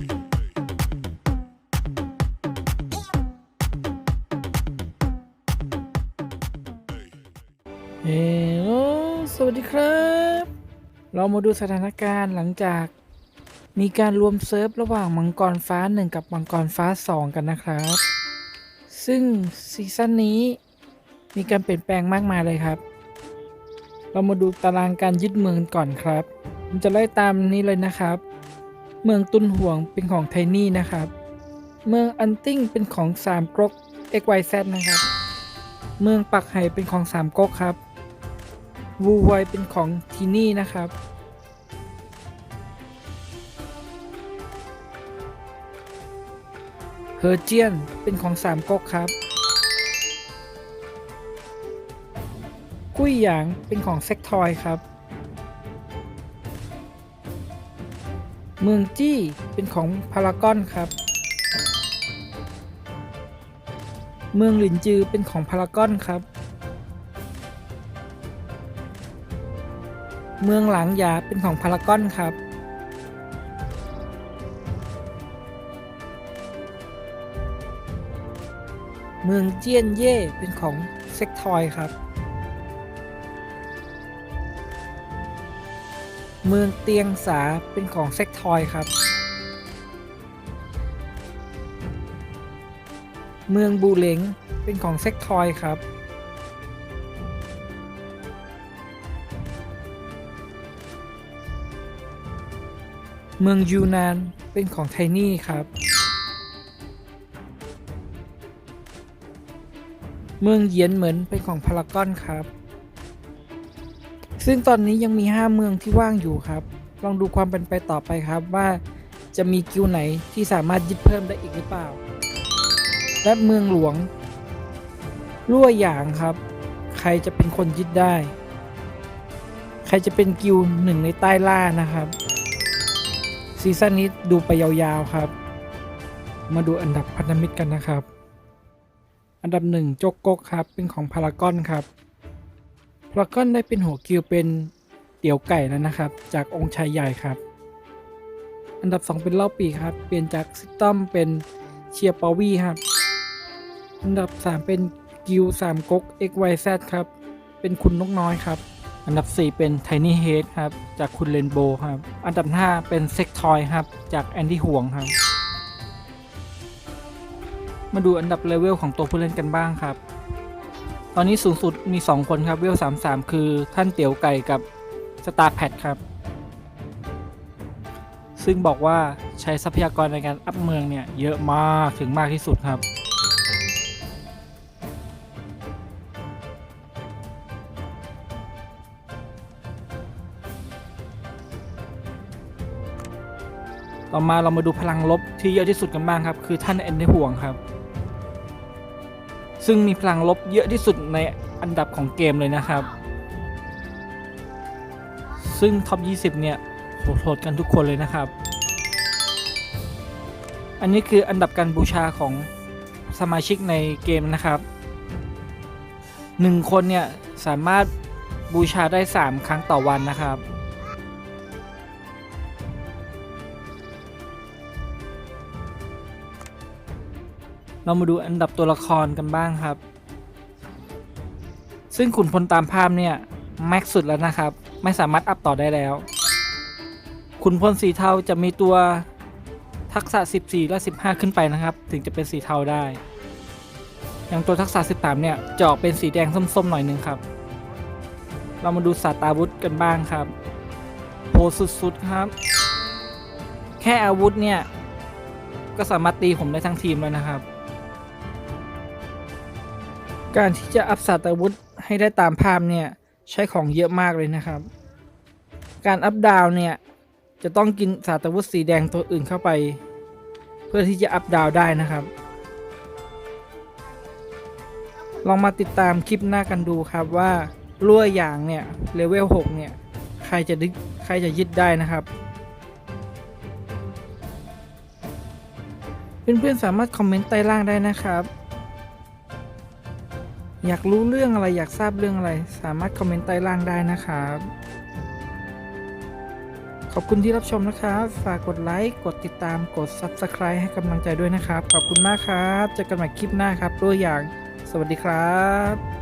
เฮลโลสวัสดีครับ เรามาดูสถานการณ์หลังจากมีการรวมเซิร์ฟระหว่างมังกรฟ้า 1 กับมังกรฟ้า 2 กันนะครับ ซึ่งซีซั่นนี้มีการเปลี่ยนแปลงมากมายเลยครับ เรามาดูตารางการยึดเมืองก่อนครับมันจะไล่ตามนี้เลยนะครับ เมืองตุนห่วงเป็นของไทนี่นะครับ เมืองอันติ้งเป็นของสามกรก XYZ นะครับ เมืองปักไห่เป็นของสามก๊กครับ วูไวเป็นของทีนี่นะครับ เฮอร์เจียนเป็นของสามก๊กครับ กุ้ยหยางเป็นของเซ็กทอยครับ เมืองจี้เป็นของพารากอนครับ เมืองหลินจือเป็นของพารากอนครับ เมืองหลางหยาเป็นของพารากอนครับ เมืองเจียนเย่เป็นของเซ็กทอยครับ เมืองเตียงสาเป็นของเซ็กทอยครับ เมืองบูเลงเป็นของเซ็กทอยครับ เมืองยูนานเป็นของไทนี่ครับ เมืองเยียนเหมือนเป็นของพารากอนครับ ซึ่งตอนนี้ยังมี 5 เมืองที่ว่างอยู่ครับ ลองดูความเป็นไปต่อไปครับว่าจะมีกิวไหนที่สามารถยึดเพิ่มได้อีกหรือเปล่า และเมืองหลวงรั่วหยางครับ ใครจะเป็นคนยึดได้ ใครจะเป็นกิวหนึ่งในใต้ล่านะครับ ซีซั่นนี้ดูไปยาวๆครับ มาดูอันดับพันธมิตรกันนะครับ อันดับหนึ่งโจกกกครับ เป็นของพารากอนครับ พรากอนได้เป็นหัวกิวเป็นเตี๋ยวไก่แล้วนะครับ จากองค์ชายใหญ่ครับ อันดับ 2 เป็นเล่าปีครับ เปลี่ยนจากซิตตอมเป็นเชียร์ปาวีครับ อันดับ 3 เป็นกิวสามก๊ก XYZ ครับ เป็นคุณนกน้อยครับ อันดับ 4 เป็น Tiny Head ครับ จากคุณเรนโบครับ อันดับ 5 เป็น s e c t o y ครับ จากแอนดี้ห่วงครับ มาดูอันดับเลเวลของตัวผู้เล่นกันบ้างครับ ตอนนี้สูงสุดมี 2 คนครับเวล33 คือท่านเตี๋ยวไก่กับ Star p a d ครับ ซึ่งบอกว่าใช้ทรัพยากรในการอัพเมืองเนี่ย เยอะมากถึงมากที่สุดครับ ต่อมาเรามาดูพลังลบที่เยอะที่สุดกันบ้างครับ คือท่านแอนดี้ห่วงครับ ซึ่งมีพลังลบเยอะที่สุดในอันดับของเกมเลยนะครับ ซึ่งท็อป 20 เนี่ยโหดกันทุกคนเลยนะครับ อันนี้คืออันดับการบูชาของสมาชิกในเกมนะครับ 1 คนเนี่ยสามารถบูชาได้ 3 ครั้งต่อวันนะครับ เรามาดูอันดับตัวละครกันบ้างครับ ซึ่งขุนพลตามภาพเนี่ยแม็กสุดแล้วนะครับ ไม่สามารถอัพต่อได้แล้ว ขุนพลสีเทาจะมีตัวทักษะ 14 และ 15 ขึ้นไปนะครับ ถึงจะเป็นสีเทาได้ อย่างตัวทักษะ 13 เนี่ยจะออกเป็นสีแดงส้มๆ หน่อยนึงครับ เรามาดูศาสตราวุธกันบ้างครับ โหสุดๆ ครับ แค่อาวุธเนี่ย ก็สามารถตีผมได้ทั้งทีมแล้วนะครับ การที่จะอัพศาสตราวุธให้ได้ตามภาพเนี่ยใช้ของเยอะมากเลยนะครับ การอัพดาวเนี่ยจะต้องกินศาสตราวุธสีแดงตัวอื่นเข้าไป เพื่อที่จะอัพดาวได้นะครับ ลองมาติดตามคลิปหน้ากันดูครับว่ารั่วอย่างเนี่ยเลเวล6เนี่ยใครจะดึกใครจะยึดได้นะครับเพื่อนๆสามารถคอมเมนต์ใต้ล่างได้นะครับ อยากรู้เรื่องอะไรอยากทราบเรื่องอะไร สามารถคอมเมนต์ใต้ล่างได้นะครับ ขอบคุณที่รับชมนะครับ ฝากกดไลค์ กดติดตาม กด Subscribe ให้กำลังใจด้วยนะครับ ขอบคุณมากครับ เจอกันใหม่คลิปหน้าครับด้วยอย่าง สวัสดีครับ